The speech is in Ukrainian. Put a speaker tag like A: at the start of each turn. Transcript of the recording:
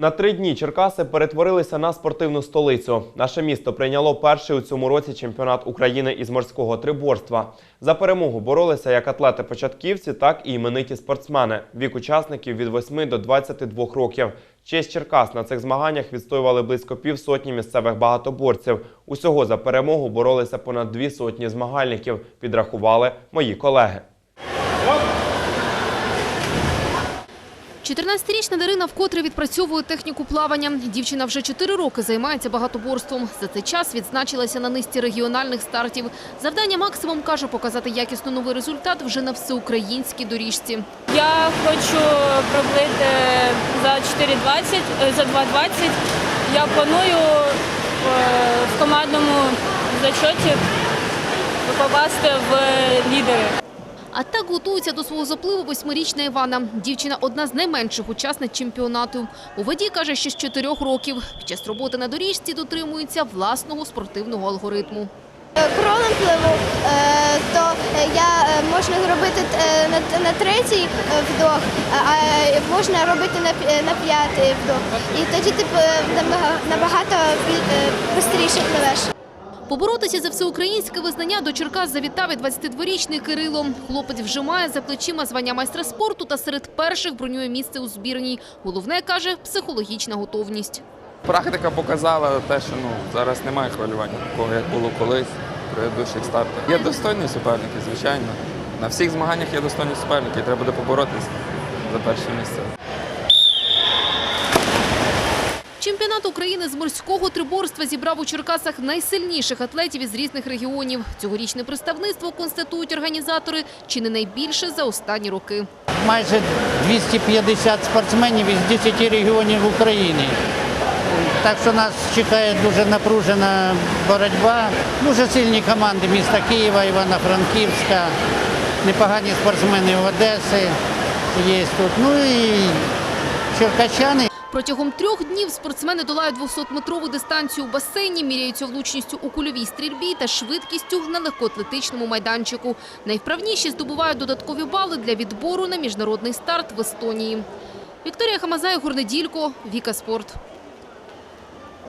A: На три дні Черкаси перетворилися на спортивну столицю. Наше місто прийняло перший у цьому році чемпіонат України із морського триборства. За перемогу боролися як атлети-початківці, так і імениті спортсмени. Вік учасників від 8 до 22 років. Честь Черкас на цих змаганнях відстоювали близько півсотні місцевих багатоборців. Усього за перемогу боролися понад дві сотні змагальників. Підрахували мої колеги.
B: 14-річна Дарина вкотре відпрацьовує техніку плавання. Дівчина вже 4 роки займається багатоборством. За цей час відзначилася на низці регіональних стартів. Завдання максимум каже показати якісно новий результат вже на всеукраїнській доріжці.
C: Я хочу пробити за 4.20, е, за 2.20. Я планую в командному зачоті попасти в лідери.
B: А так готується до свого запливу восьмирічна Івана. Дівчина одна з найменших учасниць чемпіонату. У воді каже, що з 4 років. Під час роботи на доріжці дотримується власного спортивного алгоритму.
D: кролем пливу, е, то е, я е, можна зробити е, на, третій е, вдох, а е, можна робити на, п'ятий вдох. І тоді ти е, набагато швидше пливеш.
B: Поборотися за всеукраїнське визнання до Черкас завітав і 22-річний Кирило. Хлопець вже має за плечима звання майстра спорту та серед перших бронює місце у збірній. Головне, каже, психологічна готовність.
E: Практика показала те, що ну, зараз немає хвилювання такого, як було колись при предыдущих стартах. Є достойні суперники, звичайно. На всіх змаганнях є достойні суперники, треба буде поборотися за перше місце.
B: Чемпіонат України з морського триборства зібрав у Черкасах найсильніших атлетів із різних регіонів. Цьогорічне представництво констатують організатори чи не найбільше за останні роки.
F: майже 250 спортсменів із 10 регіонів України. Так що нас чекає дуже напружена боротьба. Дуже сильні команди міста Києва, Івано-Франківська, непогані спортсмени Одеси є тут. Ну і черкащани.
B: Протягом трьох днів спортсмени долають 200-метрову дистанцію у басейні, міряються влучністю у кульовій стрільбі та швидкістю на легкоатлетичному майданчику. Найвправніші здобувають додаткові бали для відбору на міжнародний старт в Естонії. Вікторія Хамазай, Горнеділько, Віка Спорт.